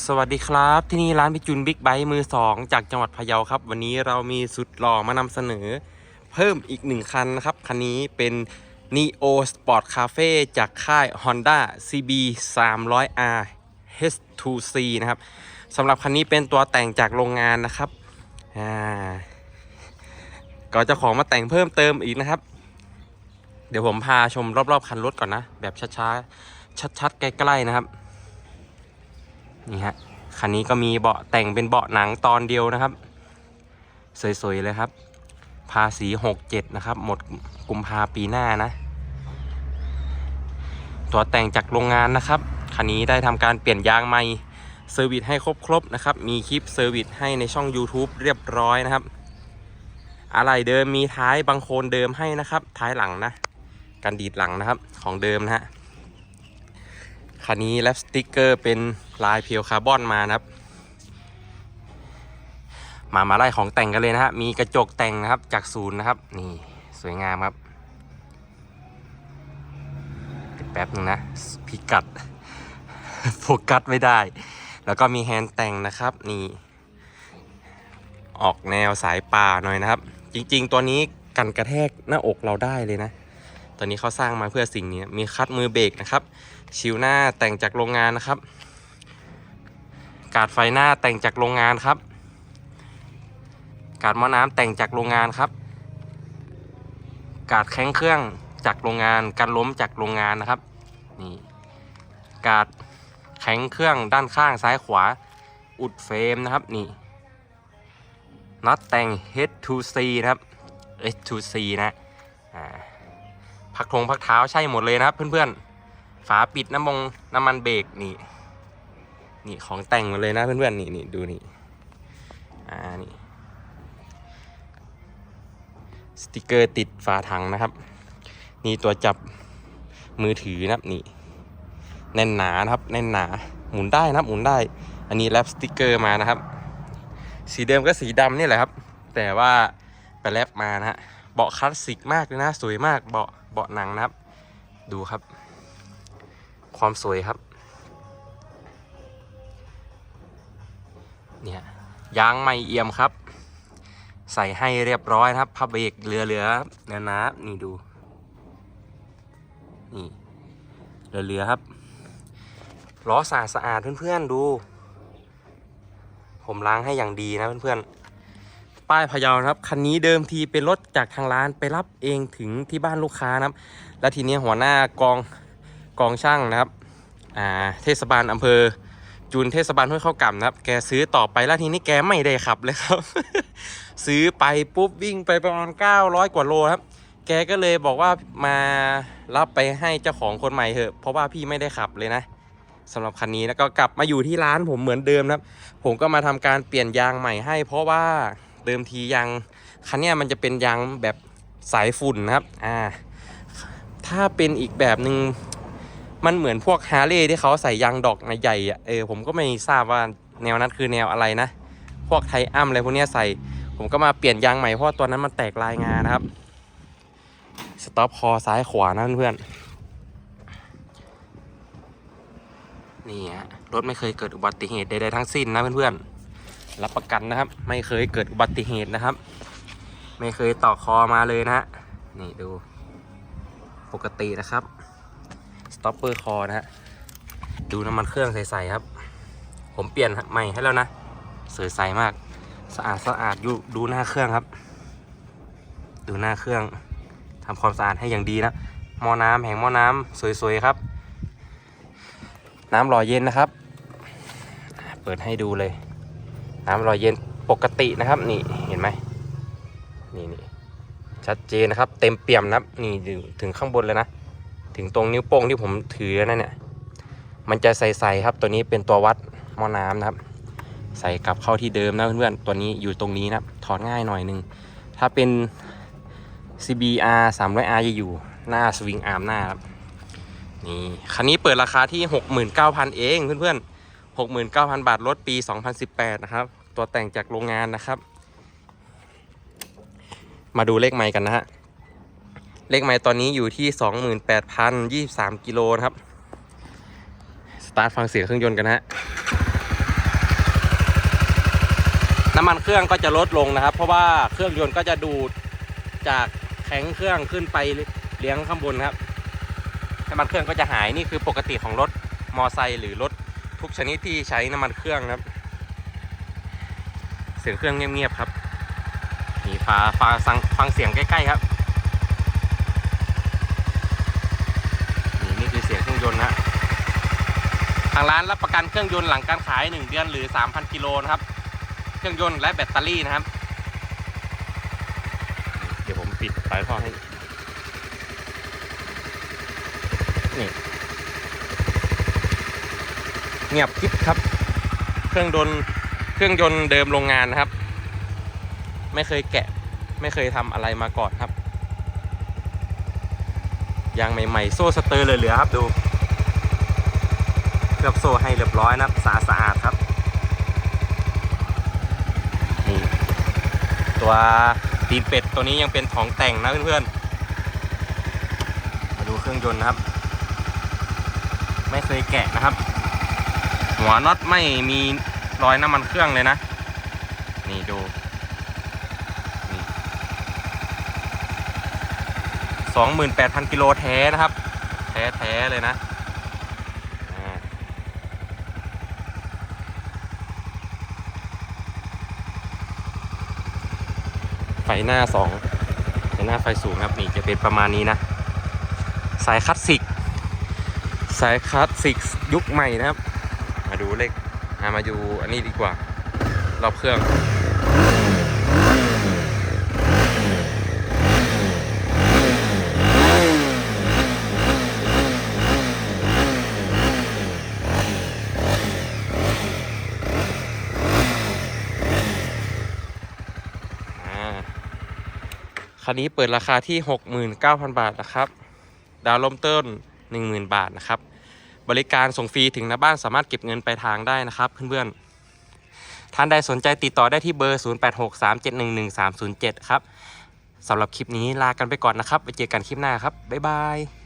สวัสดีครับที่นี่ร้านพิจุนบิ๊กไบค์มือ 2 จากจังหวัดพะเยาครับ วันนี้เรามีสุดหล่อมานำเสนอ เพิ่มอีกหนึ่งคันนะครับ คันนี้เป็น Neo Sport Cafe จากค่าย Honda CB 300R H2C นะครับสำหรับคันนี้เป็นตัวแต่งจากโรงงานนะครับอ่าก็เจ้าของมาแต่งเพิ่มเติมอีกนะครับ เดี๋ยวผมพาชมรอบๆคันรถก่อนนะ แบบช้าๆชัดๆใกล้ๆนะครับ นี่ฮะคันนี้ก็มีเบาะแต่งเป็นเบาะหนังตอนเดียวนะครับ สวยๆเลยครับ ภาษี67นะครับ หมดกุมภาปีหน้านะ ตัวแต่งจากโรงงานนะครับ คันนี้ได้ทำการเปลี่ยนยางใหม่เซอร์วิสให้ครบๆนะครับ มีคลิปเซอร์วิสให้ในช่อง YouTube เรียบร้อยนะครับ อะไรเดิมมีท้ายบังโคนเดิมให้นะครับ ท้ายหลังนะ กันดีดหลังนะครับของเดิมนะฮะ คันนี้แลปสติกเกอร์เป็นลายเพียวคาร์บอนมานะครับ มามาไล่ของแต่งกันเลยนะฮะมีกระจกแต่งนะครับจากศูนย์นะครับ นี่สวยงามครับแป๊บนึงนะพิกัดโฟกัสไม่ได้ แล้วก็มีแฮนด์แต่งนะครับนี่ออกแนวสายป่าหน่อยนะครับ จริงๆ ตัวนี้กันกระแทกหน้าอกเราได้เลยนะ ตอนนี้เขาสร้างมาเพื่อสิ่งนี้มีคัดมือเบรกนะครับชิวหน้าแต่งจากโรงงานนะครับ กาดไฟหน้าแต่งจากโรงงานครับ กาดหม้อน้ำแต่งจากโรงงานครับ กาดแข้งเครื่องจากโรงงานกันล้มจากโรงงานนะครับนี่กาดแข้งเครื่องด้านข้างซ้ายขวาอุดเฟรมนะครับนี่น็อตแต่ง H2C นะครับ H2C นะอ่า พักทงพักเท้าใช่หมดเลยนะครับ เพื่อนๆ ฝาปิดน้ำมงน้ำมันเบรกนี่ นี่ของแต่งหมดเลยนะเพื่อนๆนี่นี่ดูนี่อ่านี่สติกเกอร์ติดฝาถังนะครับ นี่ตัวจับมือถือนะครับนี่แน่นหนานะครับแน่นหนาหมุนได้นะครับหมุนได้ อันนี้แรปสติกเกอร์มานะครับ สีเดิมก็สีดำนี่แหละครับ แต่ว่าไปแรปมานะฮะ เบาะคลาสสิกมากเลยนะ สวยมาก เบาะเบาะหนังนะครับ ดูครับ ความสวยครับ เนี่ยยางไม่เอี่ยมครับ ใส่ให้เรียบร้อยนะครับพับเบรกเหลือๆเนื้อนะนี่ดู นี่เหลือๆครับล้อสะอาดสะอาดเพื่อนๆดู ผมล้างให้อย่างดีนะเพื่อนๆ ป้ายพะเยานะครับ คันนี้เดิมทีเป็นรถจากทางร้านไปรับเองถึงที่บ้านลูกค้านะครับ แล้วทีนี้หัวหน้ากองกองช่างนะครับอ่าเทศบาลอำเภอจูนเทศบาลห้วยเข้าก่ำนะครับ แกซื้อต่อไปแล้วทีนี้แกไม่ได้ขับเลยครับ ซื้อไปปุ๊บวิ่งไปประมาณ 900 กว่าโลครับ แกก็เลยบอกว่ามารับไปให้เจ้าของคนใหม่เถอะเพราะว่าพี่ไม่ได้ขับเลยนะสำหรับคันนี้แล้วก็กลับมาอยู่ที่ร้านผมเหมือนเดิมนะครับ ผมก็มาทำการเปลี่ยนยางใหม่ให้เพราะว่า เดิมทียางคันนี้มันจะเป็นยางแบบสายฝุ่นนะครับ อ่า ถ้าเป็นอีกแบบหนึ่งมันเหมือนพวกฮาร์เลย์ที่เขาใส่ยางดอกใหญ่ๆอะเออผมก็ไม่ทราบว่าแนวนั้นคือแนวอะไรนะ พวกไทอัมอะไรพวกนี้ใส่ ผมก็มาเปลี่ยนยางใหม่เพราะตัวนั้นมันแตกลายงานนะครับ สต็อปคอซ้ายขวานะเพื่อนๆนี่ฮะรถไม่เคยเกิดอุบัติเหตุใดๆทั้งสิ้นนะเพื่อนๆ รับประกันนะครับ ไม่เคยเกิดอุบัติเหตุนะครับ ไม่เคยต่อคอมาเลยนะฮะนี่ดูปกตินะครับสต็อปเปอร์คอนะฮะดูน้ำมันเครื่องใสๆครับ ผมเปลี่ยนใหม่ให้แล้วนะสวยใสมากสะอาดสะอาดอยู่ดูหน้าเครื่องครับ ดูหน้าเครื่องทำความสะอาดให้อย่างดีนะหม้อน้ำแห่งหม้อน้ำสวยๆครับ น้ำหล่อเย็นนะครับ เปิดให้ดูเลย น้ำล่อเย็นปกตินะครับ นี่เห็นไหมนี่นี่ชัดเจนนะครับ เต็มเปี่ยมนะครับนี่ถึงข้างบนเลยนะ ถึงตรงนิ้วโป้งที่ผมถือนั่นเนี่ยมันจะใสๆครับตัวนี้เป็นตัววัดหม้อน้ำนะครับ ใส่กลับเข้าที่เดิมนะเพื่อนๆตัวนี้อยู่ตรงนี้นะครับถอดง่ายหน่อยนึงถ้าเป็น CBR 300R จะอยู่หน้าสวิงอาร์มหน้าครับนี่คันนี้เปิดราคาที่ 69,000 เองเพื่อนๆ 69,000 บาท รถปี 2018 นะครับ ตัวแต่งจากโรงงานนะครับ มาดูเลขไมค์กันนะฮะ เลขไมค์ตอนนี้อยู่ที่ 28,023 กิโลนะครับ สตาร์ทฟังเสียงเครื่องยนต์กันนะฮะ น้ำมันเครื่องก็จะลดลงนะครับ เพราะว่าเครื่องยนต์ก็จะดูดจากแข็งเครื่องขึ้นไปเลี้ยงข้างบนครับน้ำมันเครื่องก็จะหายนี่คือปกติของรถมอไซค์หรือรถ ทุกชนิดที่ใช้น้ำมันเครื่องครับ เสียงเครื่องเงียบๆครับนี่ฟ้าฟ้าฟังฟังเสียงใกล้ๆครับนี่นี่คือเสียงเครื่องยนต์นะทางร้านรับประกันเครื่องยนต์หลังการขาย 1 เดือนหรือ 3,000กิโลนะครับ เครื่องยนต์และแบตเตอรี่นะครับ เดี๋ยวผมปิดปลายท่อให้นี่ เงียบกิ๊บครับ เครื่องยนต์เครื่องยนต์เดิมโรงงานนะครับ ไม่เคยแกะ ไม่เคยทำอะไรมาก่อนครับยางใหม่ๆ โซ่สเตอร์เหลือๆครับดูเคลือบโซ่ให้เรียบร้อยนะครับสะอาดสะอาดครับนี่ตัวตีนเป็ดตัวนี้ยังเป็นของแต่งนะเพื่อนๆมาดูเครื่องยนต์นะครับ ไม่เคยแกะนะครับ หัวน็อตไม่มีรอยน้ำมันเครื่องเลยนะ นี่ดูสองหมื่นแปดพันกิโลแท้นะครับ แท้แท้เลยนะไฟหน้าสองไฟหน้าไฟสูงครับนี่จะเป็นประมาณนี้นะ สายคลาสสิก สายคลาสสิกยุคใหม่นะครับ มาดูเลขมาดูอันนี้ดีกว่า รอบเครื่องอ่าคันนี้เปิดราคาที่ 69,000 บาทนะครับ ดาวน์เริ่มต้น10,000 บาทนะครับ บริการส่งฟรีถึงหน้าบ้านสามารถเก็บเงินปลายทางได้นะครับเพื่อนๆท่านใดสนใจติดต่อได้ที่เบอร์ 0863711307 ครับสำหรับคลิปนี้ลากันไปก่อนนะครับ ไปเจอกันคลิปหน้าครับ บ๊ายบาย